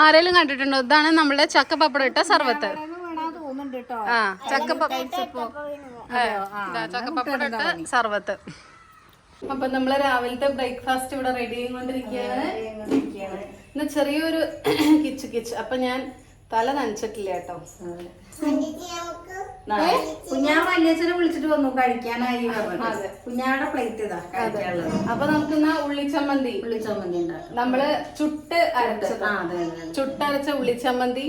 ആരെങ്കിലും കണ്ടിട്ടുണ്ടോ? ഇതാണ് നമ്മുടെ ചക്ക പപ്പടം ഇട്ട സർവത്ത്. വീണാ തോന്നുന്നുണ്ട് കേട്ടോ ആ ചക്ക പ- ഏ, ഇതാ, ചക്ക പപ്പടം ഇട്ട സർവത്ത്. അപ്പൊ നമ്മൾ രാവിലത്തെ ബ്രേക്ക്ഫാസ്റ്റ് ഇവിടെ റെഡി ചെയ്തുകൊണ്ടിരിക്കുകയാണ്. ഇന്ന് ചെറിയൊരു കിച്ച് കിച്ച്. അപ്പൊ ഞാൻ തല നനച്ചിട്ടില്ല കേട്ടോ. കുഞ്ഞാ വല്യച്ഛനെ വിളിച്ചിട്ട് വന്നു കഴിക്കാനായി കുഞ്ഞാടെ പ്ലേറ്റ് ഇതാ കഴിക്കാനുള്ളത് അപ്പൊ നമുക്ക് എന്നാ ഉള്ളിച്ചമ്മന്തി ഉള്ളിച്ചമ്മന്തി ഉണ്ടാക്കും നമ്മൾ ചുട്ട് അരച്ചത് ആ അതെ അതെ ചുട്ടരച്ച ഉള്ളിച്ചമ്മന്തി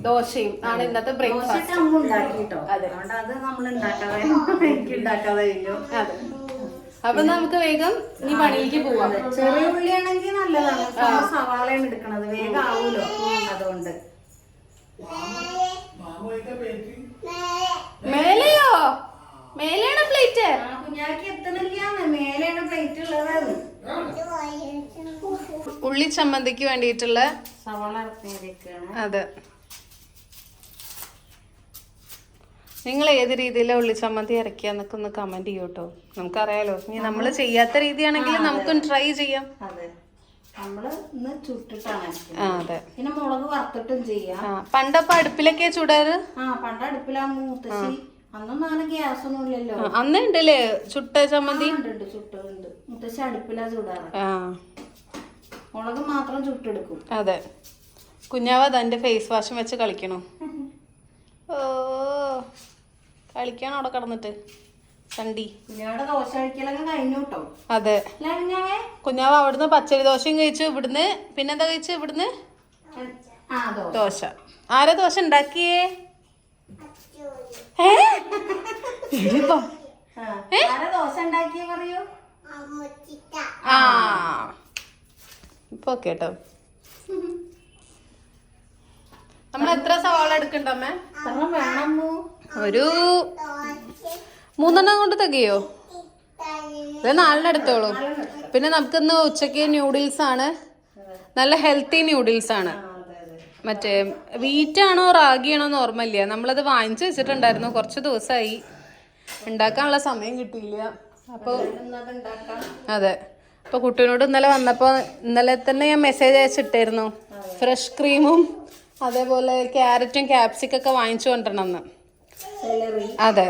ദോശയും ആണ് ഇന്നത്തെ ബ്രേക്ക്ഫാസ്റ്റ് അമ്മ ഉണ്ടാക്കി കേട്ടോ അതുകൊണ്ട് അത് നമ്മൾ ഉണ്ടാക്കാതെ എനിക്ക് ഉണ്ടാക്കാതെ അതെ അപ്പൊ നമുക്ക് വേഗം ഈ പണിയിലേക്ക് പോവാം ചെറിയ ഉള്ളിയാണെങ്കിൽ നല്ലതാണ് സവാളയാണ് എടുക്കണത് വേഗം ആവൂലോ അതുകൊണ്ട് മേലെയോ? മേലെയാണ് പ്ലേറ്റ്. ആ കുഞ്ഞാക്ക് എത്തണില്ലാന്ന് മേലെയാണ് പ്ലേറ്റ് ഉള്ളതാണ് ഉള്ളി ചമ്മന്തിക്ക് വേണ്ടിയിട്ടുള്ള സവാള അതെ. നിങ്ങൾ ഏത് രീതിയിലാണ് ഉള്ളി ചമ്മന്തി ഇറക്കിയെന്നൊക്കെ ഒന്ന് കമന്റ് ചെയ്യൂട്ടോ. നമുക്കറിയാലോ. ഇനി നമ്മൾ ചെയ്യാത്ത രീതിയാണെങ്കിൽ നമുക്കൊന്ന് ട്രൈ ചെയ്യാം. അതെ. അതെ. പിന്നെ മുളക് വറുത്തിട്ടും ചെയ്യാം. പണ്ടപ്പോ അടുപ്പിലൊക്കെ ചുടാറ്? ആ പണ്ട് അടുപ്പിലാകുമ്പോ മുത്തശ്ശി അന്നൊന്നും അങ്ങനെ ഗ്യാസ് ഒന്നും ഇല്ലല്ലോ. അന്ന് ഉണ്ടല്ലേ ചുട്ട ചമ്മന്തി? ഉണ്ട് ചുട്ടുണ്ട് മുത്തശ്ശി അടുപ്പിലാ ചുടാറ്. മുളക് മാത്രം ചുട്ടെടുക്കും. അതെ. കുഞ്ഞാവ തന്റെ ഫേസ് വാഷും വെച്ച് കളിക്കണോ. ഓ കളിക്കാണോ അവിടെ കിടന്നിട്ട്. ചണ്ടി. അതെ. കുഞ്ഞാവ് അവിടുന്ന് പച്ചരി ദോശയും കഴിച്ചു ഇവിടുന്ന് പിന്നെന്താ കഴിച്ചു ഇവിടുന്ന്? ദോശ. ആരാ ദോശ ഉണ്ടാക്കിയേ. ആ. ഇപ്പൊ കേട്ടോ നമ്മൾ എത്ര സവാള എടുക്കണ്ടമ്മേ? ഒരു മൂന്നെണ്ണം കൊണ്ട് തികയോ? ഇത് നാലിന് എടുത്തോളൂ. പിന്നെ നമുക്കിന്ന് ഉച്ചയ്ക്ക് ന്യൂഡിൽസ് ആണ്. നല്ല ഹെൽത്തി ന്യൂഡിൽസ് ആണ്. ആ, അതെ അതെ മറ്റേ വീറ്റ് ആണോ റാഗി ആണോ എന്ന് ഓർമ്മയില്ല നമ്മളത് വാങ്ങിച്ചു വെച്ചിട്ടുണ്ടായിരുന്നു. കുറച്ച് ദിവസമായി ഉണ്ടാക്കാനുള്ള സമയം കിട്ടിയില്ല. അപ്പോൾ അത്. ഉണ്ടാക്കാം അതെ അപ്പൊ കുട്ടീനോട് ഇന്നലെ വന്നപ്പോ ഇന്നലെ തന്നെ ഞാൻ മെസ്സേജ് അയച്ചിട്ടായിരുന്നു. ഫ്രഷ് ക്രീമും അതേപോലെ ക്യാരറ്റും ക്യാപ്സിക്കൊക്കെ വാങ്ങിച്ചു കൊണ്ടിരണമെന്ന് അതെ.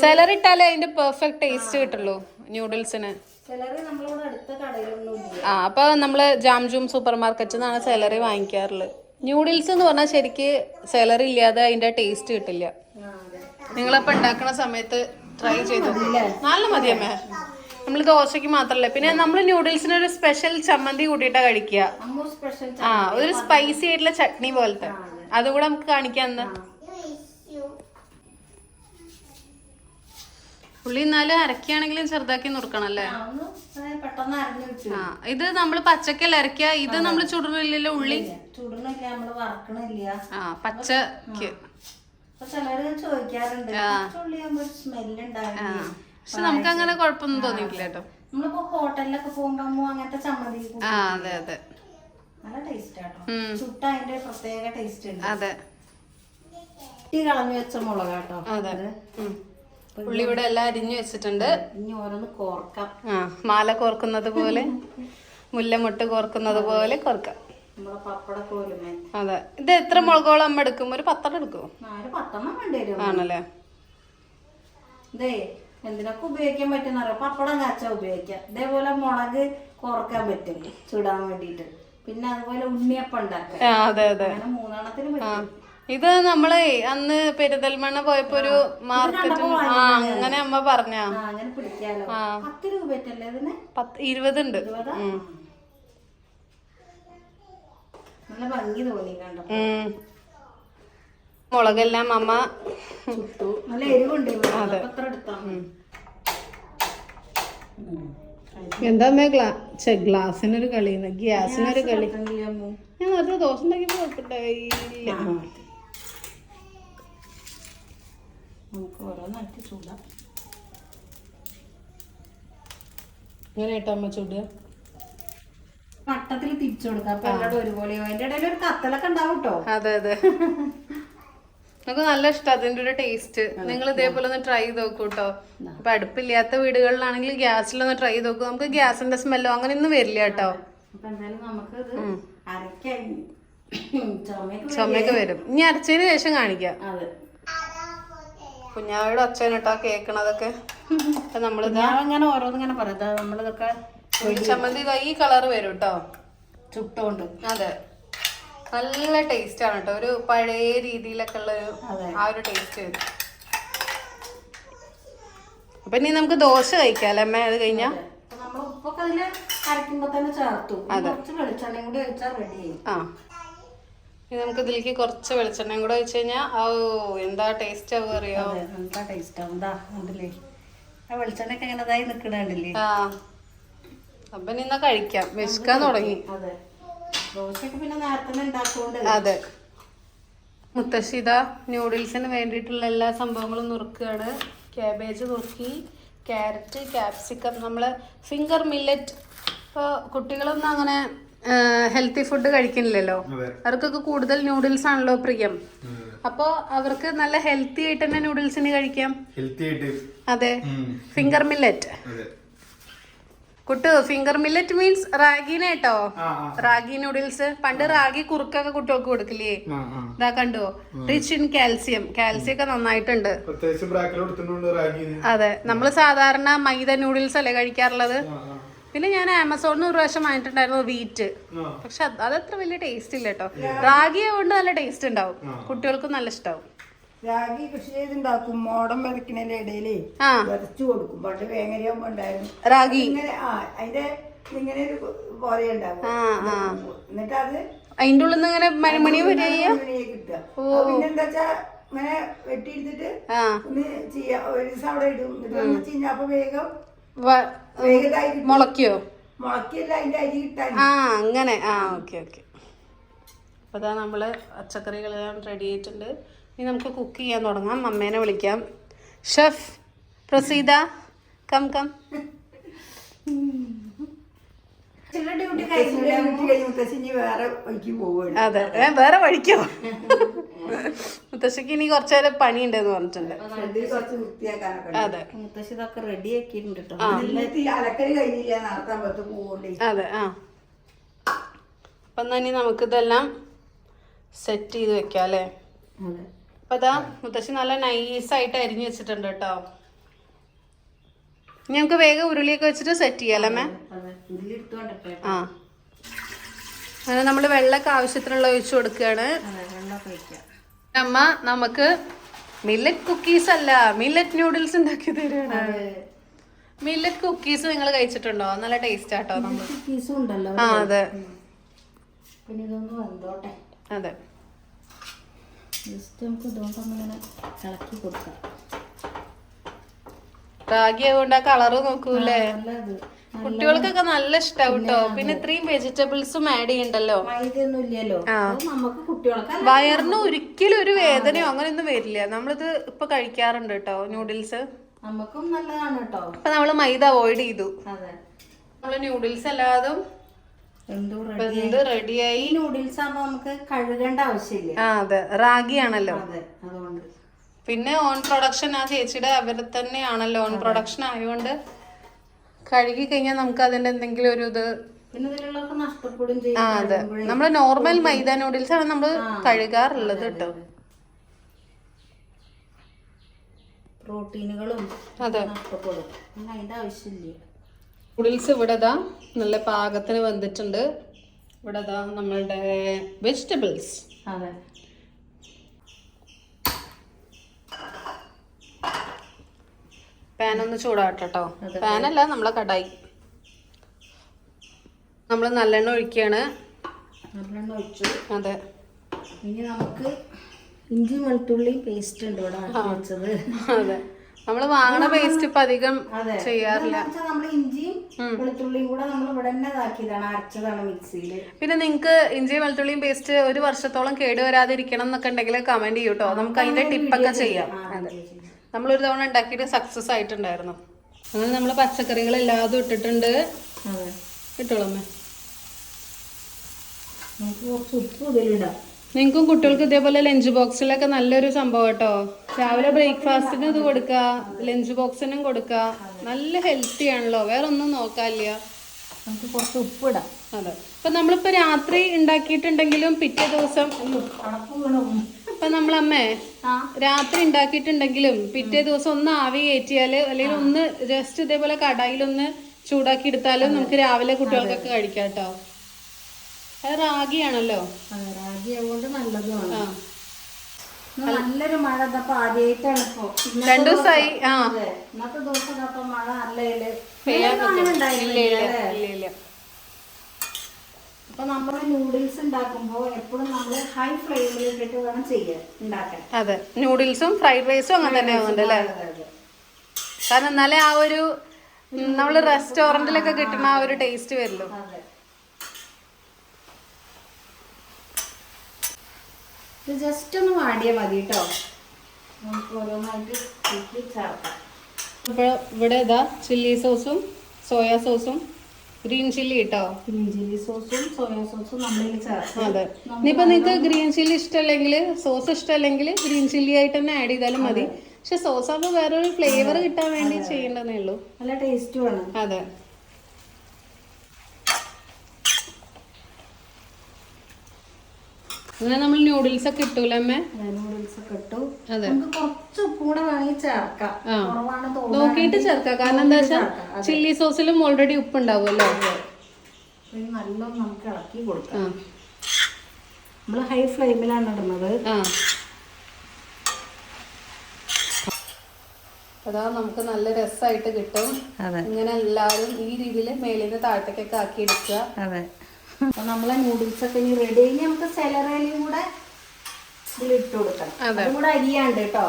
സെലറി ഇട്ടാലേ അതിന്റെ പെർഫെക്റ്റ് ടേസ്റ്റ് കിട്ടുള്ളൂ ന്യൂഡിൽസിന് ആ അപ്പൊ നമ്മൾ ജാംജൂം സൂപ്പർ മാർക്കറ്റിൽ നിന്നാണ് സെലറി വാങ്ങിക്കാറുള്ളത്. ന്യൂഡിൽസ് എന്ന് പറഞ്ഞാൽ ശരിക്ക് സെലറി ഇല്ലാതെ അതിന്റെ ടേസ്റ്റ് കിട്ടില്ല. നിങ്ങളപ്പോ ഉണ്ടാക്കുന്ന സമയത്ത് ട്രൈ ചെയ്തു? നല്ല മതിയമ്മേ നമ്മൾ ദോശയ്ക്ക് മാത്രല്ല. പിന്നെ നമ്മൾ ന്യൂഡിൽസിന് ഒരു സ്പെഷ്യൽ ചമ്മന്തി കൂട്ടിയിട്ടാ കഴിക്കുക ആ ഒരു സ്പൈസി ആയിട്ടുള്ള ചട്നി പോലത്തെ. അതുകൂടെ നമുക്ക് കാണിക്കാം അന്ന് ഉള്ളി എന്നാലും അരക്കുകയാണെങ്കിലും ചെറുതാക്കി നുറുക്കണം അല്ലേ പെട്ടെന്ന് അരഞ്ഞു ആ ഇത് നമ്മൾ പച്ചക്കല്ല അരക്കുക ഇത് നമ്മൾ ചുടറില്ലല്ലോ ഉള്ളി? ചുടണില്ല നമ്മൾ വറക്കണില്ല. ആ പച്ചക്ക് ചിലര് ചോദിക്കാറുണ്ട് ഉണ്ടാവില്ല? പക്ഷെ നമുക്ക് അങ്ങനെ കുഴപ്പമൊന്നും തോന്നിയിട്ടില്ല കേട്ടോ നമ്മളിപ്പോ ഹോട്ടലിലൊക്കെ പോകുമ്പോ അങ്ങനത്തെ ചമ്മന്തി അതെ അതെ. നല്ല ടേസ്റ്റ് ആട്ടോ. ചുട്ട അതിന്റെ പ്രത്യേക ടേസ്റ്റ് ഉണ്ട്. അതെ. ഈ കളഞ്ഞു വെച്ച മുളകാട്ടോ. അതെ. ഉള്ളി ഇവിടെ എല്ലാം അരിഞ്ഞു വെച്ചിട്ടുണ്ട്. ഇനി ഓരോന്ന് കോർക്കാം. ആ മാല കോർക്കുന്നത് പോലെ മുല്ലമുട്ട് കോർക്കുന്നത് പോലെ കോർക്കാം. അതെ. ഇത് എത്ര മുളകോളം അമ്മ എടുക്കും? ഒരു പത്തെണ്ണം വരും. ആണല്ലേ? എന്തിനൊക്കെ ഉപയോഗിക്കാൻ പറ്റുന്ന അറിയാം? പപ്പടം കാച്ച ഉപയോഗിക്കാം. ഇതേപോലെ മുളക് കോർക്കാൻ പറ്റും ചുടാൻ വേണ്ടിയിട്ട്. പിന്നെ അതുപോലെ ഉണ്ണിയപ്പം ഉണ്ടാക്കാം. അതെ അതെ. അങ്ങനെ മൂന്നെണ്ണത്തിന് പറ്റും. ഇത് നമ്മളെ അന്ന് പെരിന്തൽമണ്ണ പോയപ്പോ ഒരു മാർക്കറ്റ് ആ അങ്ങനെ അമ്മ പറഞ്ഞ. ഇരുപതുണ്ട്. ഇരുപതാ? മുളകെല്ലാം അമ്മ ചുട്ടു. നല്ല എരിവുണ്ട് മതി. എന്താ അമ്മ ഗ്ലാ ഗ്ലാസ്സിനൊരു കളി ഗ്യാസിനൊരു കളി. ഞാൻ നേരത്തെ ദോശ ഉണ്ടാക്കി കുഴപ്പമുണ്ടായില്ല നമുക്ക് ഓരോന്നായിട്ട് ചൂടാം. ഇങ്ങനെ കേട്ടോ അമ്മ ചൂടുക വട്ടത്തിൽ തിരിച്ചു കൊടുക്കാം. അപ്പൊ എല്ലാവരും ഒരുപോലെയോ അതിന്റെ ഇടയിൽ ഒരു കത്തലൊക്കെ ഉണ്ടാവും കേട്ടോ അതെ അതെ. നമുക്ക് നല്ല ഇഷ്ടം അതിന്റെ ഒരു ടേസ്റ്റ്. നിങ്ങൾ ഇതേപോലെ ഒന്ന് ട്രൈ ചെയ്ത് നോക്കൂ കേട്ടോ അപ്പൊ അടുപ്പില്ലാത്ത വീടുകളിലാണെങ്കിൽ ഗ്യാസിലൊന്ന് ട്രൈ ചെയ്ത് നോക്കൂ. നമുക്ക് ഗ്യാസിന്റെ സ്മെല്ലോ അങ്ങനെ ഒന്നും വരില്ല കേട്ടോ ചുമയൊക്കെ വരും. ഇനി അരച്ചതിന് ശേഷം കാണിക്കാം. അതെ അച്ഛൻ ഒച്ചനിട്ടാ കേക്കണതൊക്കെ നമ്മളിതാ ഞാൻ അങ്ങനെ ഓരോന്നിങ്ങനെ പറയാം. നമ്മളിതൊക്കെ ചമ്മന്തി ഇതാ ഈ കളറ് വരും കേട്ടോ ചുട്ടുകൊണ്ട് അതെ. നല്ല ടേസ്റ്റ് ആണ് കേട്ടോ ഒരു പഴയ രീതിയിലൊക്കെ ഉള്ള ഒരു ആ ഒരു ടേസ്റ്റ് വരും. അപ്പൊ ഇനി നമുക്ക് ദോശ കഴിക്കാം അല്ലേ അമ്മ? അത് കഴിഞ്ഞാ? നമ്മൾ ഉപ്പൊക്കെ അതിൽ അരക്കുമ്പോ തന്നെ ചേർത്തു. കുറച്ച് വെളിച്ചെണ്ണയും കൂടി ഒഴിച്ചാൽ റെഡി ആ. ഇനി നമുക്ക് ഇതിലേക്ക് കുറച്ച് വെളിച്ചെണ്ണയും കൂടെ വെച്ച് കഴിഞ്ഞാൽ ഓ എന്താ ടേസ്റ്റ് ആവുക അറിയോ? അതെ എന്താ ടേസ്റ്റ് ആവും? എന്താ ഉണ്ടല്ലേ. ആ ഇങ്ങനെ ഇതായി ആ. അപ്പൊ കഴിക്കാം. വിശക്കാൻ തുടങ്ങി. അതെ. ദോശയൊക്കെ പിന്നെ നേരത്തെ അതെ. മുത്തശ്ശി ഇതാ ന്യൂഡിൽസിന് വേണ്ടിയിട്ടുള്ള എല്ലാ സംഭവങ്ങളും നുറുക്കുകയാണ്. ക്യാബേജ് നുറുക്കി ക്യാരറ്റ് ക്യാപ്സിക്കം നമ്മൾ ഫിംഗർ മില്ലറ്റ് ഇപ്പോൾ കുട്ടികളൊന്നും അങ്ങനെ ഹെൽത്തി ഫുഡ് കഴിക്കുന്നില്ലല്ലോ. അവർക്കൊക്കെ കൂടുതൽ ന്യൂഡിൽസ് ആണല്ലോ പ്രിയം. അപ്പോ അവർക്ക് നല്ല ഹെൽത്തി ആയിട്ട് തന്നെ ന്യൂഡിൽസിന് കഴിക്കാം. ഹെൽത്തി ആയിട്ട്. അതെ. ഫിംഗർ മില്ലറ്റ് കുട്ടു ഫിംഗർ മില്ലറ്റ് മീൻസ് റാഗിനെ കേട്ടോ ആ റാഗി നൂഡിൽസ് പണ്ട് റാഗി കുറുക്കൊക്കെ കുട്ടികൾക്ക് കൊടുക്കില്ലേ? ഇതാ കണ്ടോ? റിച്ച് ഇൻ കാൽസ്യം കാൽസ്യം ഒക്കെ നന്നായിട്ടുണ്ട്. അതെ. നമ്മൾ സാധാരണ മൈദ നൂഡിൽസ് അല്ലേ കഴിക്കാറുള്ളത്? പിന്നെ ഞാൻ ആമസോണിൽ നിന്ന് ഒരു പ്രാവശ്യം വാങ്ങിയിട്ടുണ്ടായിരുന്നു വീറ്റ്. പക്ഷെ അത് അതത്ര വലിയ ടേസ്റ്റ് ഇല്ല കേട്ടോ റാഗി കൊണ്ട് നല്ല ടേസ്റ്റ് ഉണ്ടാവും. കുട്ടികൾക്കും നല്ല ഇഷ്ടാവും. രാഗി കൃഷി ചെയ്തുണ്ടാക്കും മോടം വിതക്കണതിന്റെ ഇടയിൽ വിതച്ചു കൊടുക്കും. പണ്ട് വേങ്ങരയാകുമ്പോ ഉണ്ടായിരുന്നു. റാഗി. ഇങ്ങനെ ആ അതിന്റെ ഇങ്ങനെ ഒരു പോലെ ആ എന്നിട്ട് അത് അതിന്റെ ഉള്ളിൽ നിന്ന് ഇങ്ങനെ മണിമണി വരിക പിന്നെന്താ വെച്ചാ ഇങ്ങനെ വെട്ടിയെടുത്തിട്ട് ആ. ഒന്ന് ചെയ്യാ. ഒരു ദിവസം അവിടെ ഇടും. എന്നിട്ട് ഒന്ന് കഴിഞ്ഞാൽ അപ്പൊ വേഗം അരി ആ അങ്ങനെ. ആ ഓക്കെ ഓക്കെ. അപ്പോൾ അതാ നമ്മൾ പച്ചക്കറികളെല്ലാം റെഡി ആയിട്ടുണ്ട്. ഇനി നമുക്ക് കുക്ക് ചെയ്യാൻ തുടങ്ങാം. അമ്മേനെ വിളിക്കാം. Chef Praseetha come come. അതെ വേറെ വഴിക്കോ മുത്തശ്ശിക്ക് ഇനി കുറച്ചു നേരം പണിയുണ്ടെന്ന് പറഞ്ഞിട്ടുണ്ട്. അതെ. മുത്തശ്ശി ഇതൊക്കെ റെഡി ആക്കിയിട്ടുണ്ട് അതെ ആ. അപ്പം എന്നാ നമുക്കിതെല്ലാം സെറ്റ് ചെയ്ത് വെക്കാം അല്ലേ? അതെ. അപ്പം അതാ മുത്തശ്ശി നല്ല നൈസായിട്ട് അരിഞ്ഞു വെച്ചിട്ടുണ്ട് കേട്ടോ ഇനി നമുക്ക് വേഗം ഉരുളിയൊക്കെ വെച്ചിട്ട് സെറ്റ് ചെയ്യാലേ മേ ആ. അങ്ങനെ നമ്മൾ വെള്ളമൊക്കെ ആവശ്യത്തിനുള്ള ഒഴിച്ചു കൊടുക്കുകയാണ്. അതെ വെള്ളമൊക്കെ ഒഴിക്കാം അമ്മ നമുക്ക് മില്ലറ്റ് കുക്കീസ് അല്ല മില്ലറ്റ് നൂഡിൽസ് ഉണ്ടാക്കി തരുകയാണ് മില്ലറ്റ് കുക്കീസ് നിങ്ങൾ കഴിച്ചിട്ടുണ്ടോ? നല്ല ടേസ്റ്റ് ആട്ടോ നമ്മൾ പീസും ഉണ്ടല്ലോ. ആ അതെ. പിന്നെ ഇതൊന്ന് വന്നോട്ടെ അതെ. ജസ്റ്റ് നമുക്ക് ഇതുകൊണ്ടൊന്ന് ഇങ്ങനെ ഇളക്കി കൊടുക്കാം. റാഗി ആയതുകൊണ്ട് ആ കളറ് നോക്കൂലേ കുട്ടികൾക്കൊക്കെ നല്ല ഇഷ്ടാവും കേട്ടോ പിന്നെ ഇത്രയും വെജിറ്റബിൾസും ആഡ് ചെയ്യണ്ടല്ലോ? വയറിന് ഒരിക്കലും ഒരു വേദനയോ അങ്ങനെയൊന്നും വരില്ല. നമ്മളിത് ഇപ്പൊ കഴിക്കാറുണ്ട് കേട്ടോ ന്യൂഡിൽസ് നമുക്കും നല്ലതാണ് കേട്ടോ അപ്പൊ നമ്മൾ മൈദ അവോയ്ഡ് ചെയ്തു. നമ്മൾ ന്യൂഡിൽസ് അല്ലാതും റെഡിയായി ന്യൂഡിൽസ് നൂഡിൽസ് ആകുമ്പോ നമുക്ക് കഴുകേണ്ട ആവശ്യമില്ല. ആ അതെ. റാഗി ആണല്ലോ അതെ അതുകൊണ്ട്. പിന്നെ ഓൺ പ്രൊഡക്ഷൻ ആ ചേച്ചിയുടെ അവർ തന്നെയാണല്ലോ ഓൺ പ്രൊഡക്ഷൻ ആയതുകൊണ്ട് കഴുകി കഴിഞ്ഞാൽ നമുക്ക് അതിന്റെ എന്തെങ്കിലും ഒരു ഇത് ആ അതെ. നമ്മൾ നോർമൽ മൈദ നൂഡിൽസ് ആണ് നമ്മൾ കഴുകാറുള്ളത് കേട്ടോ. പ്രോട്ടീനുകളും അതെ. അതിന്റെ ആവശ്യമില്ല. നൂഡിൽസ് ഇവിടെ നല്ല പാകത്തിന് വന്നിട്ടുണ്ട്. ഇവിടെ നമ്മളുടെ വെജിറ്റബിൾസ് അതെ. പാൻ ഒന്ന് ചൂടാട്ടോ പാനല്ല നമ്മളെ കടായി. നമ്മൾ നല്ലെണ്ണ ഒഴിക്കുകയാണ് നല്ലെണ്ണ ഒഴിച്ചു. അതെ. ഇനി നമുക്ക് ഇഞ്ചി വെളുത്തുള്ളി പേസ്റ്റ് ഉണ്ട് ഇവിടെ വെച്ചത്. അതെ. നമ്മൾ വാങ്ങണ പേസ്റ്റ് ഇപ്പൊ അധികം ചെയ്യാറില്ല. നമ്മൾ ഇഞ്ചിയും വെളുത്തുള്ളിയും കൂടെ നമ്മൾ ഇവിടെ തന്നെ ഇതാക്കിയതാണ് അരച്ചതാണ് പിന്നെ നിങ്ങക്ക് ഇഞ്ചി വെളുത്തുള്ളിയും പേസ്റ്റ് ഒരു വർഷത്തോളം കേടുവരാതിരിക്കണം എന്നൊക്കെ ഉണ്ടെങ്കിൽ കമന്റ് ചെയ്യൂട്ടോ നമുക്ക് അതിന്റെ ടിപ്പൊക്കെ ചെയ്യാം. അതെ. നമ്മളൊരു തവണ ഉണ്ടാക്കിയിട്ട് സക്സസ് ആയിട്ടുണ്ടായിരുന്നു. അങ്ങനെ നമ്മൾ പച്ചക്കറികൾ എല്ലാതും ഇട്ടിട്ടുണ്ട് ഇട്ടോളമ്മേ. നിങ്ങൾക്കും കുട്ടികൾക്ക് ഇതേപോലെ ലഞ്ച് ബോക്സിലൊക്കെ നല്ലൊരു സംഭവം കേട്ടോ. രാവിലെ ബ്രേക്ക്ഫാസ്റ്റിന് ഇത് കൊടുക്കുക ലഞ്ച് ബോക്സിനും കൊടുക്കുക. നല്ല ഹെൽത്തി ആണല്ലോ. വേറെ ഒന്നും നോക്കാനില്ല. നമുക്ക് കുറച്ച് ഉപ്പ് ഇടാം. അതെ. ഇപ്പൊ നമ്മളിപ്പോ രാത്രി ഉണ്ടാക്കിയിട്ടുണ്ടെങ്കിലും പിറ്റേ ദിവസം ഇപ്പൊ നമ്മളമ്മേ രാത്രി ഉണ്ടാക്കിയിട്ടുണ്ടെങ്കിലും പിറ്റേ ദിവസം ഒന്ന് ആവി കയറ്റിയാൽ അല്ലെങ്കിൽ ഒന്ന് ജസ്റ്റ് ഇതേപോലെ കടായിലൊന്ന് ചൂടാക്കി എടുത്താലും നമുക്ക് രാവിലെ കുട്ടികൾക്കൊക്കെ കഴിക്കാം കേട്ടോ. അത് റാഗിയാണല്ലോ. രാഗി അതുകൊണ്ട് നല്ലതുമാണ്. നല്ലൊരു മഴ ഇതപ്പോ ആദ്യമായിട്ടാണ് ഇപ്പൊ. രണ്ടു ദിവസമായി ഇന്നത്തെ ദിവസം മഴ പെയ്യാൻ അങ്ങനെ ഇല്ല നമ്മൾ നൂഡിൽസ് ഉണ്ടാക്കുമ്പോൾ എപ്പോഴും നമ്മൾ ഹൈ ഫ്ലെയിമിൽ ഇട്ടിട്ട് വേണം ചെയ്യാൻ ഉണ്ടാക്കാൻ. അതെ. നൂഡിൽസും ഫ്രൈഡ് റൈസും അങ്ങനെ തന്നെ ആവുന്നുണ്ട് അല്ലേ? കാരണം എന്നാലേ ആ ഒരു നമ്മൾ റെസ്റ്റോറന്റിലൊക്കെ കിട്ടുന്ന ആ ഒരു ടേസ്റ്റ് വരുള്ളൂ. ഇത് ജസ്റ്റ് ഒന്ന് വാടിയാൽ മതി കേട്ടോ നമുക്ക് ഓരോന്നായിട്ട് ചേർക്കാം. ഇപ്പോൾ ഇവിടെ ഇതാ ചില്ലി സോസും സോയാ സോസും ഗ്രീൻ ചില്ലി കേട്ടോ ഗ്രീൻ ചില്ലി സോസും സോയാ സോസും നമ്മളിൽ അതെ. ഇനിയിപ്പോ നിങ്ങൾക്ക് ഗ്രീൻ ചില്ലി ഇഷ്ടമല്ലെങ്കിൽ സോസ് ഇഷ്ടമല്ലെങ്കിൽ ഗ്രീൻ ചില്ലി ആയിട്ട് തന്നെ ആഡ് ചെയ്താലും മതി. പക്ഷെ സോസ് ആകുമ്പോൾ വേറൊരു ഫ്ലേവർ കിട്ടാൻ വേണ്ടി ചെയ്യേണ്ടതേ ഉള്ളൂ. നല്ല ടേസ്റ്റുമാണ് അതെ. അങ്ങനെ നമ്മൾ നൂഡിൽസ് ഒക്കെ ഇട്ടൂല അമ്മേ? നൂഡിൽസ് ഒക്കെ ഇട്ടു. നമുക്ക് കുറച്ച് ഉപ്പും കൂടെ വേണമെങ്കിൽ ചേർക്കാം. നോക്കിയിട്ട് ചേർക്കാം. കാരണം എന്താ വെച്ചാൽ ചില്ലി സോസിലും ഓൾറെഡി ഉപ്പ് ഉണ്ടാവുമല്ലോ നല്ലോണം നമുക്ക് ഇളക്കി കൊടുക്കാം. നമ്മൾ ഹൈ ഫ്ലെയിമിലാണ് ഇടുന്നത്. അതാ നമുക്ക് നല്ല രസമായിട്ട് കിട്ടും. ഇങ്ങനെ എല്ലാവരും ഈ രീതിയിൽ മേലിന്ന് താഴത്തേക്കൊക്കെ ആക്കി എടുക്കുക. അതെ. അപ്പൊ നമ്മളെ നൂഡിൽസ് ഒക്കെ ഇനി റെഡി ആയി നമുക്ക് സെലറയിലും കൂടെ ഇട്ട് കൊടുക്കണം. അതും. കൂടെ അരിയാണ്ട് കേട്ടോ.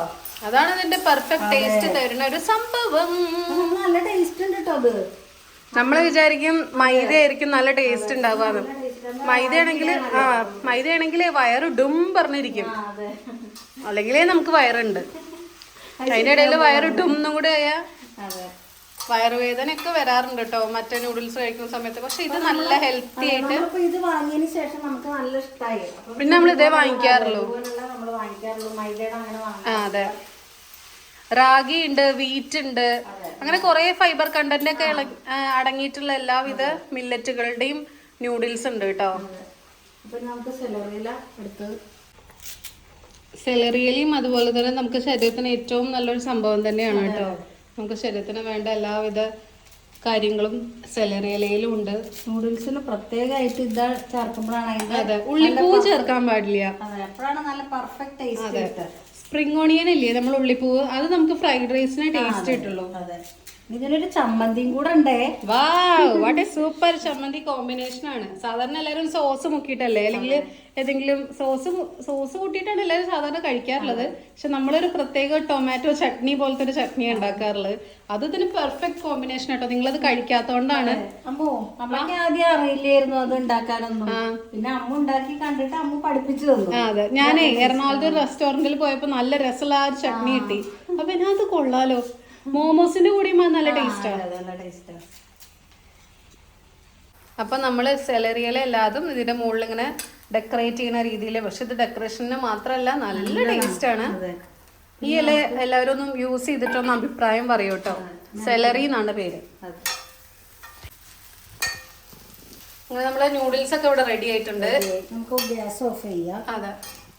അതാണ് ഇതിന്റെ പെർഫെക്റ്റ് ടേസ്റ്റ് തരുന്ന ഒരു സംഭവം. നല്ല ടേസ്റ്റ് ഉണ്ട് കേട്ടോ അത്. നമ്മൾ വിചാരിക്കും മൈദ ആയിരിക്കും നല്ല ടേസ്റ്റ് ഉണ്ടാവുക മൈദയാണെങ്കിൽ ആ മൈദയാണെങ്കിൽ വയറ് ഡും പറഞ്ഞിരിക്കും. അല്ലെങ്കിലേ നമുക്ക് വയറുണ്ട്. അതിനിടയിൽ വയറ് ഡും കൂടെ ആയാ. വയറുവേദനയൊക്കെ വരാറുണ്ട് കേട്ടോ. മറ്റേ നൂഡിൽസ് കഴിക്കുന്ന സമയത്ത്. പക്ഷെ ഇത് നല്ല ഹെൽത്തി ആയിട്ട് ഇത് വാങ്ങിയതിന് ശേഷം നമുക്ക് നല്ല ഇഷ്ടമായി പിന്നെ നമ്മൾ ഇതേ വാങ്ങിക്കാറുള്ളൂ. അതെ. റാഗി ഉണ്ട് വീറ്റ് ഉണ്ട് അങ്ങനെ കുറെ ഫൈബർ കണ്ടന്റ് ഒക്കെ അടങ്ങിയിട്ടുള്ള എല്ലാവിധ മില്ലറ്റുകളുടെയും നൂഡിൽസ് ഉണ്ട് കേട്ടോ. സെലറിയില സെലറിയലിയും അതുപോലെ തന്നെ നമുക്ക് ശരീരത്തിന് ഏറ്റവും നല്ലൊരു സംഭവം തന്നെയാണ് കേട്ടോ. നമുക്ക് ശരീരത്തിന് വേണ്ട എല്ലാവിധ കാര്യങ്ങളും സെലറിയലയിലും ഉണ്ട്. നൂഡിൽസിൽ പ്രത്യേകമായിട്ട് ഇതാ ചേർക്കുമ്പോഴാണ് അതെ ഉള്ളിപ്പൂ ചേർക്കാൻ പാടില്ല. അപ്പോഴാണ് നല്ല പെർഫെക്റ്റ് ടേസ്റ്റ് സ്പ്രിംഗ് ഓണിയൻ ഇല്ലേ നമ്മൾ ഉള്ളിപ്പൂവ് അത് നമുക്ക് ഫ്രൈഡ് റൈസിന് ടേസ്റ്റ് കിട്ടുള്ളൂ. അതെ. ഇതിനൊരു ചമ്മന്തിയും കൂടെ ഉണ്ടേ. What a super chammanthi combination ആണ്. സാധാരണ എല്ലാവരും സോസ് മുക്കിയിട്ടല്ലേ? അല്ലെങ്കിൽ ഏതെങ്കിലും സോസ് സോസ് കൂട്ടിയിട്ടാണ് എല്ലാവരും സാധാരണ കഴിക്കാറുള്ളത്. പക്ഷെ നമ്മളൊരു പ്രത്യേക ടൊമാറ്റോ ചട്നി പോലത്തെ ഒരു ചട്നി ഉണ്ടാക്കാറുള്ളത്. അത് ഇതിന് പെർഫെക്റ്റ് കോമ്പിനേഷൻ ആട്ടോ. നിങ്ങളത് കഴിക്കാത്തോണ്ടാണ്. അമ്മോ അമ്മയ്ക്ക് ആദ്യം അറിയില്ലായിരുന്നു അത് ഉണ്ടാക്കാനൊന്നും. പിന്നെ അമ്മ ഉണ്ടാക്കി കണ്ടിട്ട് അമ്മ പഠിപ്പിച്ചു തന്നു. അതെ. ഞാനേ എറണാകുളത്ത് ഒരു റെസ്റ്റോറന്റിൽ പോയപ്പോ നല്ല രസമുള്ള ആ ഒരു ചട്നി കിട്ടി. അപ്പൊ ഞാൻ അത് കൊള്ളാലോ. മോമോസിന്റെ കൂടി അത് നല്ല ടേസ്റ്റാണ് അതെ, നല്ല ടേസ്റ്റ് അപ്പൊ നമ്മൾ സെലറിയിലെ എല്ലാതും ഇതിന്റെ മുകളിൽ ഇങ്ങനെ ഡെക്കറേറ്റ് ചെയ്യുന്ന രീതിയിൽ പക്ഷെ ഇത് ഡെക്കറേഷന് മാത്രമല്ല നല്ല ടേസ്റ്റ് ആണ്. ഈ ഇല എല്ലാവരും ഒന്നും യൂസ് ചെയ്തിട്ടൊന്ന് അഭിപ്രായം പറയൂ കേട്ടോ സെലറി എന്നാണ് പേര്. അങ്ങനെ നമ്മളെ നൂഡിൽസ് ഒക്കെ ഇവിടെ റെഡി ആയിട്ടുണ്ട്. നമുക്ക് ഗ്യാസ് ഓഫ് ചെയ്യാം. അതെ.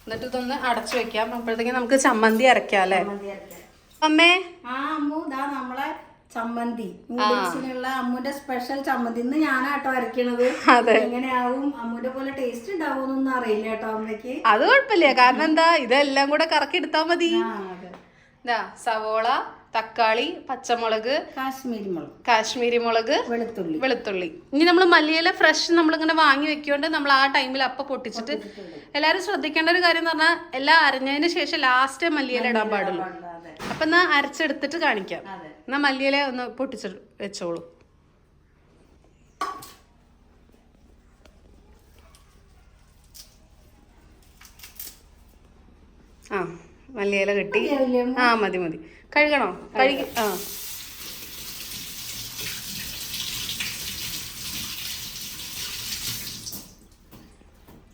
എന്നിട്ട് ഇതൊന്ന് അടച്ചു വെക്കാം. അപ്പോഴത്തേക്കും നമുക്ക് ചമ്മന്തി അരക്കാം അല്ലേ? ചമ്മന്തി അരക്കാം. അമ്മേ? ആ അമ്മു ഇതാ നമ്മളെ ചമ്മന്തി. നൂഡിൽസിനുള്ള അമ്മുന്റെ സ്പെഷ്യൽ ചമ്മന്തി. ഇന്ന് ഞാനാട്ടോ അരക്കണത്. എങ്ങനെയാവും? അമ്മുന്റെ പോലെ ടേസ്റ്റ് ഉണ്ടാവുമെന്നൊന്നും അറിയില്ല കേട്ടോ അമ്മയ്ക്ക്. അത് കുഴപ്പമില്ല. കാരണം എന്താ ഇതെല്ലാം കൂടെ കറക്കി എടുത്താ മതി. സവോള തക്കാളി പച്ചമുളക് കാശ്മീരി മുളക് കാശ്മീരി മുളക് വെളുത്തുള്ളി. വെളുത്തുള്ളി. ഇനി നമ്മൾ മല്ലിയില ഫ്രഷ് നമ്മളിങ്ങനെ വാങ്ങി വെക്കൊണ്ട് നമ്മൾ ആ ടൈമിൽ അപ്പ പൊട്ടിച്ചിട്ട് എല്ലാവരും ശ്രദ്ധിക്കേണ്ട ഒരു കാര്യം എന്ന് പറഞ്ഞാൽ എല്ലാം അരഞ്ഞതിന് ശേഷം ലാസ്റ്റ് മല്ലിയില ഇടാൻ പാടുള്ളൂ. അപ്പൊ എന്നാ അരച്ചെടുത്തിട്ട് കാണിക്കാം. എന്നാ മല്ലിയില ഒന്ന് പൊട്ടിച്ച് വെച്ചോളൂ. ആ. മല്ലിയില കിട്ടി? ആ മതി മതി. കഴുകണോ? കഴുകി ആ.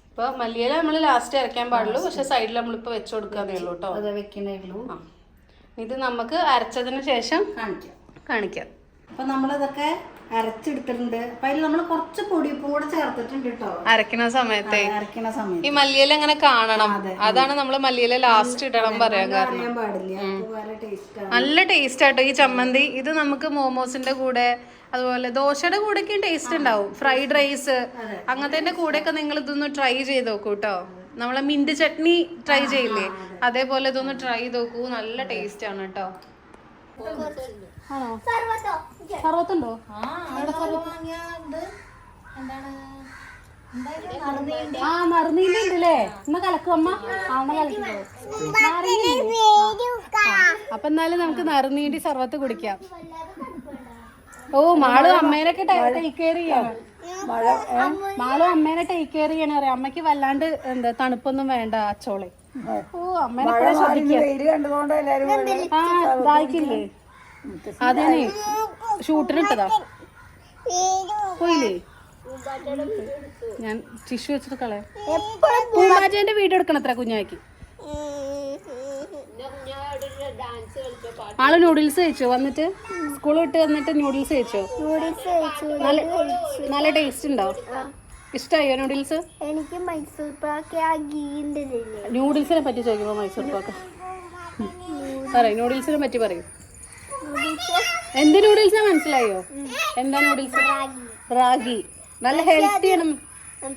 ഇപ്പൊ മല്ലിയില നമ്മൾ ലാസ്റ്റ് ഇറക്കാൻ പാടുള്ളൂ. പക്ഷെ സൈഡിൽ നമ്മളിപ്പോ വെച്ചു കൊടുക്കാന്നേ ഉള്ളൂ കേട്ടോ വെക്കണേ ഉള്ളൂ. ഇത് നമുക്ക് അരച്ചതിന് ശേഷം കാണിക്കാം. കാണിക്കാം. അപ്പൊ നമ്മളിതൊക്കെ അരച്ചെടുത്തിട്ടുണ്ട്. അപ്പൊ അതിൽ നമ്മൾ കുറച്ച് കൂടെ ചേർത്തിട്ടുണ്ട് കേട്ടോ അരക്കണ സമയത്തെ. അരക്കണ സമയത്ത്. ഈ മല്ലിയില അങ്ങനെ കാണണം? അതാണ് നമ്മൾ മല്ലിയില ലാസ്റ്റ് ഇടണം പറയാൻ കാരണം. നല്ല ടേസ്റ്റ് ആട്ടോ ഈ ചമ്മന്തി. ഇത് നമുക്ക് മോമോസിന്റെ കൂടെ അതുപോലെ ദോശയുടെ കൂടെയൊക്കെ ടേസ്റ്റ് ഉണ്ടാവും. ഫ്രൈഡ് റൈസ് അങ്ങനത്തെ കൂടെയൊക്കെ നിങ്ങൾ ഇതൊന്ന് ട്രൈ ചെയ്ത് നോക്കൂ കേട്ടോ നമ്മളെ മിന്റ് ചട്നി ട്രൈ ചെയ്യില്ലേ? അതേപോലെ ഇതൊന്ന് ട്രൈ ചെയ്ത് നോക്കൂ. നല്ല ടേസ്റ്റ് ആണ് കേട്ടോ ആണോ? സർവത്തുണ്ടോ? ആ നറുനീന്റെ ഉണ്ടല്ലേ എന്നാ കലക്കും അമ്മ. കലക്കിക്കോ അപ്പൊ എന്നാലും നമുക്ക് നറുനീണ്ടി സർവത്ത് കുടിക്കാം. ഓ മാൾ അമ്മേനെ ടേക്ക് കെയർ ചെയ്യാണ് മാളു അമ്മേനെ ടേക്ക് കെയർ ചെയ്യണ അറിയാം. അമ്മയ്ക്ക് വല്ലാണ്ട് എന്താ തണുപ്പൊന്നും വേണ്ട അച്ചോളെ. ഓ അമ്മേനെ ശ്രദ്ധിക്കാം ആ ഇതായിക്കില്ലേ? അതേ ഷൂട്ടിനിട്ടതാ? പോയില്ലേ? ഞാൻ ടിഷ്യൂ വെച്ചിട്ട് കളയാം. പൂമ്പാറ്റേന്റെ വീഡിയോ എടുക്കണം അത്ര കുഞ്ഞാക്കി ആൾ നൂഡിൽസ് കഴിച്ചോ? വന്നിട്ട് സ്കൂൾ വിട്ട് വന്നിട്ട് നൂഡിൽസ് കഴിച്ചോ? നല്ല നല്ല ടേസ്റ്റ് ഉണ്ടോ? ഇഷ്ടായോ നൂഡിൽസ് എനിക്ക് മൈസൂർ പാക്ക് ആ ഗീന്റെ നൂഡിൽസിനെ പറ്റി ചോദിക്കുമ്പോ മൈസൂർ പാക്ക്. പറയും നൂഡിൽസിനെ പറ്റി പറയും. എന്ത് നൂഡിൽസ് മനസ്സിലായോ? എന്താ നൂഡിൽസ് റാഗി. നല്ല ഹെൽത്തി ആണ്.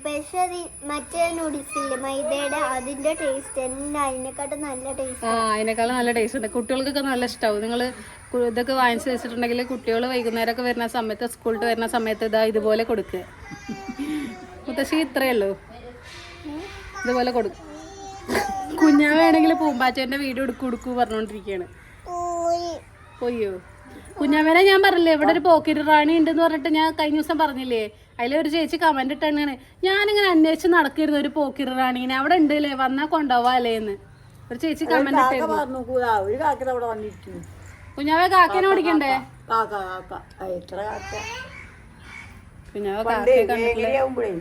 പക്ഷെ മറ്റേ നൂഡിൽസ് ഇല്ലേ? മൈദയുടെ അതിന്റെ ടേസ്റ്റ് അതിനെക്കാട്ടും നല്ല ടേസ്റ്റ് ആ അതിനേക്കാളും നല്ല ടേസ്റ്റ് ഉണ്ട്. കുട്ടികൾക്കൊക്കെ നല്ല ഇഷ്ടമാവും നിങ്ങൾ ഇതൊക്കെ വാങ്ങിച്ച് വെച്ചിട്ടുണ്ടെങ്കിൽ കുട്ടികൾ വൈകുന്നേരമൊക്കെ വരുന്ന സമയത്ത് സ്കൂളിൽ വരുന്ന സമയത്ത് ഇതാ ഇതുപോലെ കൊടുക്കുക മുത്തശ്ശി ഇത്രയേ ഉള്ളൂ. ഇതുപോലെ കൊടുക്കും. കുഞ്ഞാ വേണമെങ്കിൽ പൂമ്പാറ്റേന്റെ വീട് എടുക്കും എടുക്കൂ പറഞ്ഞുകൊണ്ടിരിക്കുകയാണ് പോയോ? കുഞ്ഞാമേനെ ഞാൻ പറഞ്ഞില്ലേ ഇവിടെ ഒരു പോക്കറ്റ് റാണി ഉണ്ടെന്ന് പറഞ്ഞിട്ട് ഞാൻ കഴിഞ്ഞ ദിവസം പറഞ്ഞില്ലേ അതിലൊരു ചേച്ചി കമന്റ് ഇട്ടാണ് ഞാനിങ്ങനെ അന്വേഷിച്ച് നടക്കിരുന്നു ഒരു പോക്കറ്റ് റാണീനെ. അവിടെ ഉണ്ട് അല്ലേ വന്നാ കൊണ്ടുപോവാല്ലേ എന്ന് ഒരു ചേച്ചി കമന്റ് ഇട്ടായിരുന്നു കുഞ്ഞാവെ കാക്കേനെ ഓടിക്കണ്ടേ കാക്ക കാക്ക ആ, കാക്ക? കുഞ്ഞാവെ കാക്കയെ കണ്ടിട്ടില്ല? മേഖലയാവുമ്പോഴേ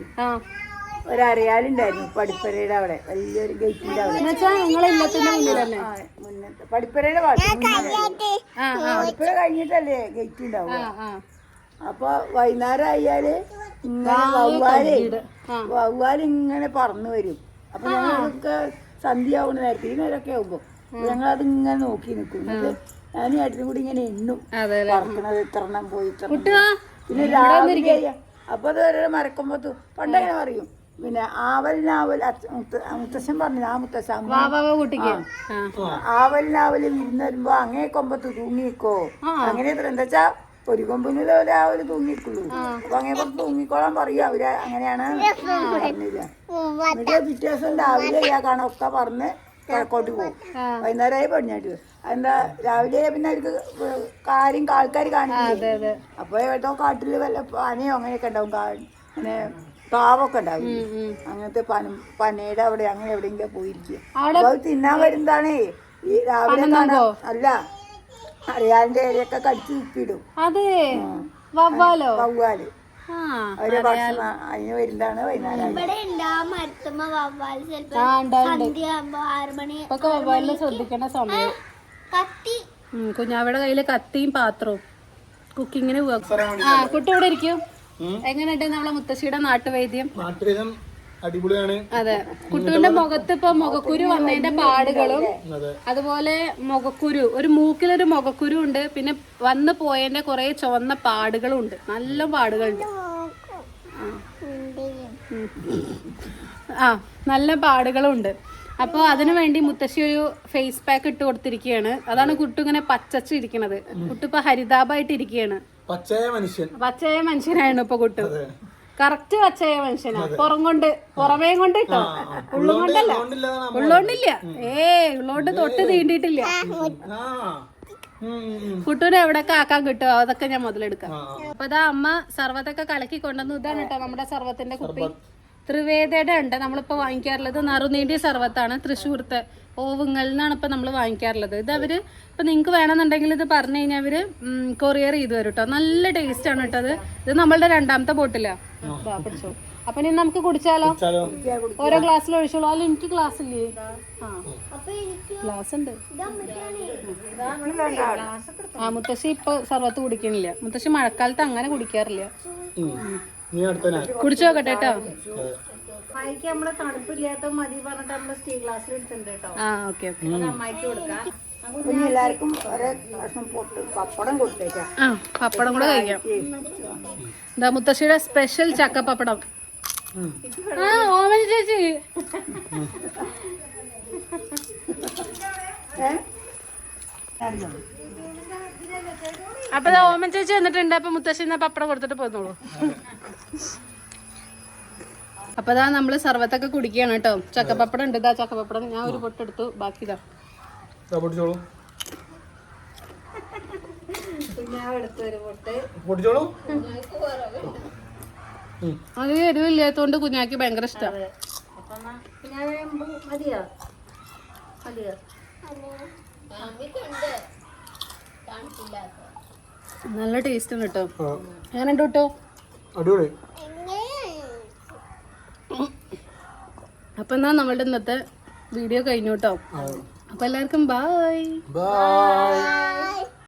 ആ ഒരറിയാലുണ്ടായിരുന്നു പടിപ്പരയുടെ അവിടെ. വലിയൊരു ഗേറ്റിന്റെ അവിടെ. മുന്നത്തെ പടിപ്പരയുടെ പടിപ്പര കഴിഞ്ഞിട്ടല്ലേ ഗേറ്റ് ഉണ്ടാവുക? അപ്പൊ വൈകുന്നേരം ആയാൽ ഇങ്ങനെ വവ്വാലേ ഇങ്ങനെ പറന്നു വരും. അപ്പൊ ഞങ്ങളൊക്കെ സന്ധ്യ ആവുന്ന നേരത്തെ ഈ നേരമൊക്കെ ആവുമ്പോ ഞങ്ങൾ അത് ഇങ്ങനെ നോക്കി. നിൽക്കും ഞാൻ ഏട്ടനും കൂടി ഇങ്ങനെ എണ്ണും പറക്കണത് പറക്കണത് ഇത്രണ്ണം പോയി പിന്നെ രാവിലെ അപ്പൊ അത് ഓരോ മരക്കുമ്പോ പണ്ടങ്ങനെ പറയും. പിന്നെ ആവലിനാവൽ മുത്തശ്ശൻ പറഞ്ഞു ആ ആ ആവലിനാവൽ വിരുന്ന് വരുമ്പോ അങ്ങേ കൊമ്പത്ത് തൂങ്ങിക്കോ. അങ്ങനെ എന്താച്ചാ ഒരു വെച്ചാ ഒരു ആവൽ തൂങ്ങിക്കുള്ളൂ. അപ്പൊ അങ്ങനെ കുറച്ച് തൂങ്ങിക്കോളാൻ പറയും അവർ അങ്ങനെയാണ് പറഞ്ഞില്ല. എന്നിട്ട് പിറ്റേ ദിവസം രാവിലെ കാണാൻ ഒക്കെ പറഞ്ഞ് കിഴക്കോട്ട് പോകും. വൈകുന്നേരമായി പടിഞ്ഞാട്ട്. എന്താ രാവിലെ പിന്നെ അവർക്ക് കാര്യം ആൾക്കാർ കാണിക്കും അപ്പൊ ഏട്ടോ കാട്ടിൽ വല്ല പനയോ അങ്ങനെയൊക്കെ ഉണ്ടാവും. അങ്ങനെ കാവൊക്കെ ഉണ്ടാവും അങ്ങനത്തെ പന പനയുടെ അവിടെ അങ്ങനെ എവിടെയെങ്കിലും പോയിരിക്കും അത് തിന്നാൻ വരുന്നതാണേ. ഈ രാവിലെ അല്ല അറിയാന്റെ ഇലയൊക്കെ കടിച്ചു ഉപ്പിടും. അതെ. വവ്വാലോ? വവ്വാൽ. കുഞ്ഞാവിടെ അവരെ ഭക്ഷണം അതിന് വരുന്നതാണ് വൈകുന്നേരം ശ്രദ്ധിക്കേണ്ട സമയം. കത്തി. കുഞ്ഞാവയുടെ കയ്യിൽ കത്തിയും പാത്രവും. കുക്കിങ്ങിന് പോവാ. ആ കുട്ടി ഇവിടെ ഇരിക്കും. എങ്ങനെയുണ്ട് നമ്മളെ മുത്തശ്ശിയുടെ നാട്ടുവൈദ്യം? നാട്ടുവൈദ്യം അടിപൊളിയാണ്. അതെ. കുട്ടുവിന്റെ മുഖത്ത് ഇപ്പൊ മുഖക്കുരു വന്നതിന്റെ പാടുകളും അതുപോലെ മുഖക്കുരു ഒരു മൂക്കിലൊരു മുഖക്കുരു ഉണ്ട് പിന്നെ വന്നു പോയതിന്റെ കുറെ ചുവന്ന പാടുകളും ഉണ്ട് നല്ല പാടുകളുണ്ട്. ആ നല്ല പാടുകളും ഉണ്ട് അപ്പോൾ അതിനു വേണ്ടി മുത്തശ്ശി ഒരു ഫേസ് പാക്ക് ഇട്ട് കൊടുത്തിരിക്കുകയാണ്. അതാണ് കുട്ടു ഇങ്ങനെ പച്ചച്ചിരിക്കണത്. കുട്ടിപ്പോ കുട്ടു ഇപ്പൊ ഹരിതാപായിട്ട് ഇരിക്കുകയാണ് പച്ചയായ മനുഷ്യൻ. പച്ചയ മനുഷ്യനാണ് ഇപ്പൊ കുട്ടു. കറക്റ്റ് പച്ചയ മനുഷ്യനാ. പുറം കൊണ്ട് പുറമേ കൊണ്ട് കേട്ടോ ഉള്ളുകൊണ്ടല്ല ഉള്ളോണ്ടില്ല. ഏ ഉള്ളോണ്ട് തൊട്ട് തീണ്ടിട്ടില്ല. എവിടെ. കുട്ടൂനെ എവിടെയൊക്കെ ആക്കാൻ കിട്ടുമോ അതൊക്കെ ഞാൻ മുതലെടുക്കാം. അപ്പൊ അതാ അമ്മ സർവത്തൊക്കെ കലക്കി കൊണ്ടുവന്നു. ഇതാണ് കേട്ടോ നമ്മുടെ സർവത്തിന്റെ കുപ്പി. ത്രിവേദയുടെ ഉണ്ട്. നമ്മളിപ്പോൾ വാങ്ങിക്കാറുള്ളത് നറുനീണ്ടിയ സർവത്താണ്. തൃശ്ശൂർത്തെ ഓവുങ്ങളിൽ നിന്നാണ് ഇപ്പം നമ്മൾ വാങ്ങിക്കാറുള്ളത്. ഇത് അവർ ഇപ്പം നിങ്ങൾക്ക് വേണമെന്നുണ്ടെങ്കിൽ ഇത് പറഞ്ഞു കഴിഞ്ഞാൽ അവർ കൊറിയർ ചെയ്ത് വരും കേട്ടോ നല്ല ടേസ്റ്റ് ആണ് കേട്ടോ അത്. ഇത് നമ്മളുടെ രണ്ടാമത്തെ ബോട്ടിലാണ് പിടിച്ചോ. അപ്പൊ ഇനി നമുക്ക് കുടിച്ചാലോ? ചാലോ ഓരോ ഗ്ലാസ്സിൽ ഒഴിച്ചോളൂ. അല്ല എനിക്ക് ഗ്ലാസ് ഇല്ലേ? ഗ്ലാസ് ഉണ്ട്. ആ മുത്തശ്ശി ഇപ്പൊ സർവത്ത് കുടിക്കണില്ല. മുത്തശ്ശി മഴക്കാലത്ത് അങ്ങനെ കുടിക്കാറില്ല. നീ കുടിച്ചു നോക്കട്ടെ കേട്ടോ. അതെ. അമ്മായിക്ക് നമ്മൾ തണുപ്പില്ലാത്ത മതി പറഞ്ഞിട്ട് നമ്മൾ സ്റ്റീൽ ഗ്ലാസ്സിൽ എടുത്തിട്ടുണ്ട് കേട്ടോ. ആ ഓക്കെ ഓക്കെ. അത് അമ്മായിക്ക് കൊടുക്കാം. എല്ലാവർക്കും ഒരേ കഷ്ണം പൊട്ട് പപ്പടം കൊടുത്തേക്കാം. ആ പപ്പടം കൂടെ കഴിക്കാം. എന്താ മുത്തശ്ശിയുടെ സ്പെഷ്യൽ ചക്ക പപ്പടം. ആ ഓമൻ ചേച്ചി. അപ്പൊ ദാ ഓമൻ ചേച്ചി വന്നിട്ടുണ്ട്. അപ്പൊ മുത്തശ്ശി എന്നാ പപ്പടം കൊടുത്തിട്ട് പോന്നോളൂ. അപ്പൊ ദാ നമ്മൾ സർവത്തൊക്കെ കുടിക്കുകയാണ് കേട്ടോ. ചക്കപ്പപ്പടം ഉണ്ട്. ഇതാ ചക്കപ്പപ്പടം ഞാൻ ഒരു പൊട്ടെടുത്തു. ബാക്കി ഇതാ ഇതാ. അത് എരിവില്ലാത്തോണ്ട് കുഞ്ഞാക്ക് ഭയങ്കര ഇഷ്ടമാണ് മതിയോ? മതിയോ? നല്ല ടേസ്റ്റ് ഉണ്ട് കേട്ടോ. എങ്ങനെയുണ്ട് കേട്ടോ അടിപൊളി. അപ്പൊ എന്നാ നമ്മളുടെ ഇന്നത്തെ വീഡിയോ കഴിഞ്ഞു കേട്ടോ. അപ്പൊ എല്ലാവർക്കും ബായ് ബൈ